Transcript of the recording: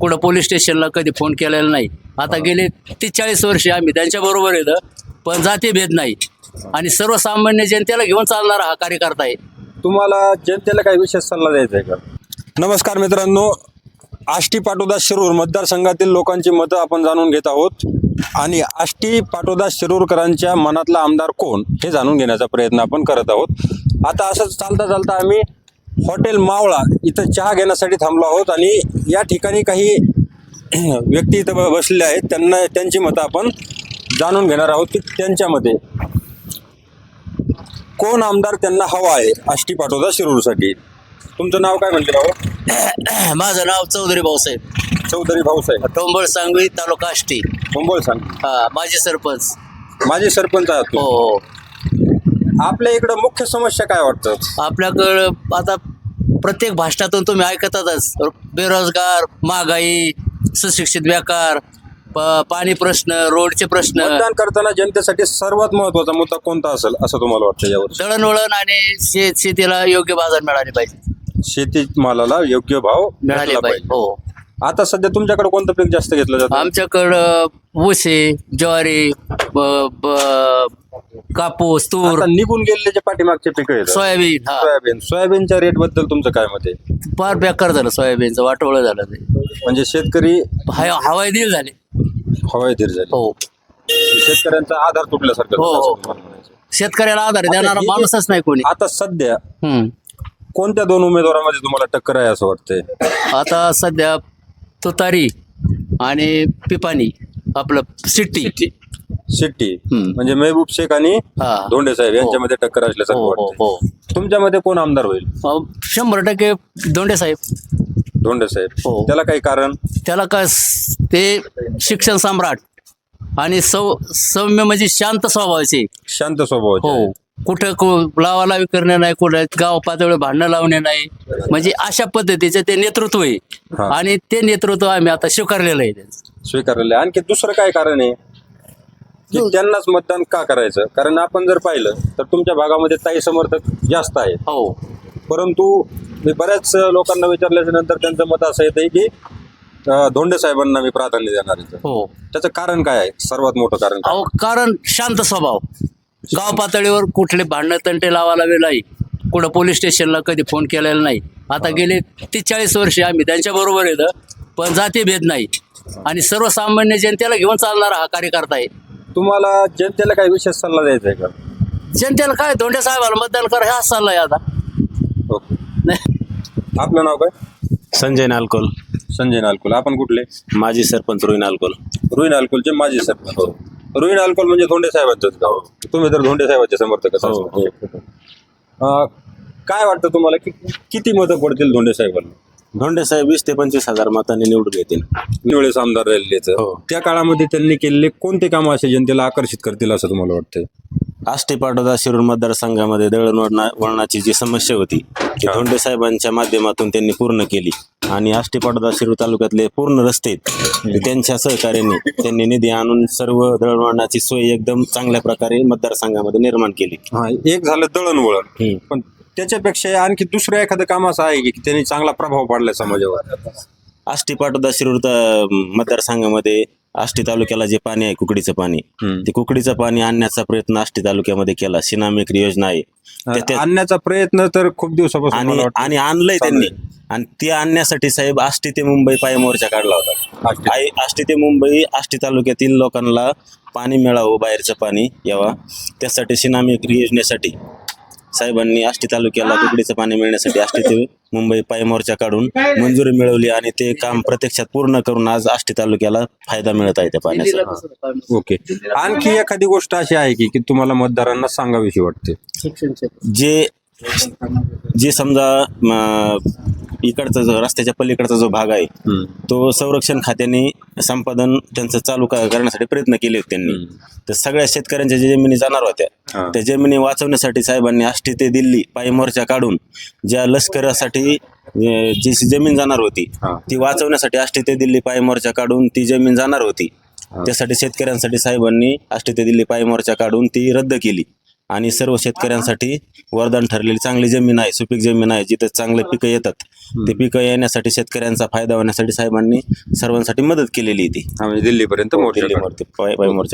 कुठं पोलीस स्टेशनला कधी फोन केलेला नाही. आता गेले तीस चाळीस वर्षे आम्ही त्यांच्याबरोबर येतं पण जातीभेद नाही. आणि सर्वसामान्य जनतेला घेऊन चालणारा हा कार्यकर्ता आहे. तुम्हाला जनतेला काही विशेष सल्ला द्यायचा आहे का? नमस्कार मित्रांनो आष्टी पाटोदा शिरूर मतदारसंघातील लोकांची मतं आपण जाणून घेत आहोत. आणि आष्टी पाटोदा शिरूरकरांच्या मनातला आमदार कोण हे जाणून घेण्याचा प्रयत्न आपण करत आहोत. आता असंच चालता चालता आम्ही हॉटेल मावळा इथं चहा घेण्यासाठी थांबलो आहोत आणि या ठिकाणी काही व्यक्ती इथं बसलेले आहेत. त्यांना त्यांची मतं आपण जाणून घेणार आहोत की त्यांच्यामध्ये कोण आमदार त्यांना हवा आहे आष्टी पाटोदा शिरूरसाठी. तुमचं नाव काय म्हणते राव माझं नाव चौधरी भाऊसाहेब. चौधरी भाऊसाहेब. टोंबळ सांगवी तालुका आष्टी. मुंबई सांग हा माझे सरपंच. माझे सरपंच आहात हो. हो. आपल्या इकडं मुख्य समस्या काय वाटतं? आपल्याकडं आता प्रत्येक भाषणातून तुम्ही ऐकतातच. बेरोजगार महागाई सुशिक्षित बेकार प- पाणी प्रश्न रोडचे प्रश्न. मतदान करताना जनतेसाठी सर्वात महत्त्वाचा मुद्दा कोणता असेल असं तुम्हाला वाटतं यावर? दळणवळण आणि शेत शेतीला योग्य बाजार मिळाले पाहिजे. शेती मालाला योग्य भाव मिळाले भेटला पाहिजे पाहिजे. हो. आता सध्या तुमच्याकडे कोणतं पीक जास्त घेतलं जातं? आमच्याकडं ऊस ज्वारी ब- ब- कापूस तूर. आता निघून गेलेले जे पाठीमागचे पीक आहेत. सोयाबीन हा. सोयाबीन. सोयाबीनच्या रेटबद्दल तुमचं काय मत आहे? फार बेकार झालं सोयाबीनचं वाटोळं झालं ते. म्हणजे शेतकरी हाय- हवाई दिल झाले. हवाईधीर झाले. हो. शेतकऱ्यांचा आधार तुटल्यासारखं हो, झालं हो. असं तुम्हाला म्हणायचं. शेतकऱ्याला आधार देणारा माणूसच नाही कोणी. आता सध्या हम्म. कोणत्या दोन उमेदवारांमध्ये तुम्हाला टक्कर आहे असं वाटतंय? आता सध्या तुतारी आणि पिपाणी आपलं सिट्टी. शेट्टी हम्म. म्हणजे महबूब शेख आणि हा. धोंडे साहेब यांच्यामध्ये टक्कर असल्यासारखं हो हो वाटतंय. हो. तुमच्यामध्ये कोण आमदार होईल? अं, शंभर टक्के दोंडे साहेब. धोंडे साहेब. हो. त्याला काही कारण? त्याला काय स- ते शिक्षण सम्राट आणि सौ सौम्य म्हणजे शांत स्वभावाचे. शांत स्वभावाचे. हो. आहे. कुठं को- लावालावी करणे नाही कुठं गाव पातळीवर भांडणं लावणे नाही. म्हणजे अशा पद्धतीचं ते नेतृत्व आहे. हा. आणि ते नेतृत्व आम्ही आता स्वीकारलेलं आहे त्यांचं. स्वीकारलेले आहे. आणखी दुसरं काय कारण आहे? की त्यांनाच मतदान का करायचं? कारण आपण जर पाहिलं तर तुमच्या भागामध्ये ताई समर्थक जास्त आहेत. हो. परंतु मी बऱ्याच लोकांना विचारल्याच्या नंतर त्यांचं मत असं येतं की अं, धोंडे साहेबांना मी प्राधान्य देणार इथं हो. त्याचं कारण काय आहे? सर्वात मोठं कारण काय? अहो कारण शांत स्वभाव. गाव पातळीवर कुठले भांडणं तंटे लावायला नाही. कुठं पोलीस स्टेशनला कधी फोन केलेला नाही. आता गेले तीस चाळीस वर्षे आम्ही त्यांच्याबरोबर येतं पण जातीभेद नाही. आणि सर्वसामान्य जनतेला घेऊन चालणारा हा कार्यकर्ता आहे. तुम्हाला जनतेला काही विशेष सल्ला द्यायचा आहे का? जनतेला काय धोंडे साहेबाला मतदान करा हा चाललाय आता. ओके. आपलं नाव काय? संजय नालकोल. संजय नालकुल. आपण कुठले? माजी सरपंच रोहिन नालकोल. रुईन अल्कोलचे माजी सरपंच. रुईन अल्कोल म्हणजे धोंडे साहेबांचंच गाव. तुम्ही तर धोंडे साहेबांचे समर्थक हो, असाल काय वाटतं तुम्हाला की किती मतं पडतील धोंडे साहेबांना? धोंडे साहेब वीस ते पंचवीस हजार मतांनी निवडून येतील. वेळेस आमदार राहिलेले तर. हो. त्या काळामध्ये त्यांनी केलेले कोणते कामं असे जनतेला आकर्षित करतील असं तुम्हाला वाटतं आष्टी पाटोदा शिरूर मतदारसंघामध्ये दळणवळणा वळणाची जी समस्या होती ती धोंडे साहेबांच्या माध्यमातून त्यांनी पूर्ण केली. आणि आष्टी पाटोदा शिरूर तालुक्यातले पूर्ण रस्ते ते त्यांच्या सहकार्याने त्यांनी निधी आणून सर्व दळणवळणाची सोय एकदम चांगल्या प्रकारे मतदारसंघामध्ये निर्माण केली. हा एक झालं दळणवळण. पण त्याच्यापेक्षा आणखी दुसरं एखादं काम असं आहे की त्यांनी चांगला प्रभाव पाडलाय समाजावर? आष्टी पाटोदा शिरूर मतदारसंघामध्ये आष्टी तालुक्याला जे पाणी आहे कुकडीचं पाणी हम्म. ते कुकडीचं पाणी आणण्याचा प्रयत्न आष्टी तालुक्यामध्ये केला. सिनामेकरी योजना आहे. त्या- त्या- आणण्याचा प्रयत्न तर खूप दिवसापासून मला आणि वाटतं. आणि आणलंय त्यांनी. आणि ते आणण्यासाठी साहेब आष्टी ते मुंबई पाय मोर्चा काढला होता. आष्टी. आई- आष्टी ते मुंबई आष्टी तालुक्यातील लोकांना पाणी मिळावं बाहेरचं पाणी यावा. त्यासाठी सिनामेकरी योजनेसाठी साहेबांनी आष्टी तालुक्याला कुकडीचं पाणी मिळण्यासाठी आष्टी ते मुंबई पाय मोर्चा काढून मंजुरी मिळवली आणि ते काम प्रत्यक्षात पूर्ण करून आज आष्टी तालुक्याला फायदा मिळत आहे त्या पाण्याचा. ओके. आणखी एखादी गोष्ट अशी आहे की की तुम्हाला मतदारांना सांगावीशी वाटते? जे जे समजा इकडचा जो रस्त्याच्या पलीकडचा जो भाग आहे तो संरक्षण खात्याने संपादन त्यांचं चालू क- करण्यासाठी प्रयत्न केले होते त्यांनी. तर सगळ्या शेतकऱ्यांच्या ज्या जमिनी जाणार. होत्या त्या जमिनी वाचवण्यासाठी साहेबांनी आष्टी ते दिल्ली पायी मोर्चा काढून ज्या लष्करासाठी अं, जी जमीन जाणार होती हा. ती वाचवण्यासाठी आष्टी ते दिल्ली पायी मोर्चा काढून ती जमीन जाणार होती. त्यासाठी शेतकऱ्यांसाठी साहेबांनी आष्टी ते दिल्ली पायी मोर्चा काढून ती रद्द केली. आणि सर्व शेतकऱ्यांसाठी वरदान ठरलेली चांगली जमीन आहे सुपीक जमीन आहे जिथे चांगले पिकं येतात. ते पिकं येण्यासाठी शेतकऱ्यांचा फायदा होण्यासाठी साहेबांनी सर्वांसाठी मदत केलेली आहे ती आम्ही दिल्लीपर्यंत मोर्चा काढू. दिल्लीवरती पाय- पाय मोर्चा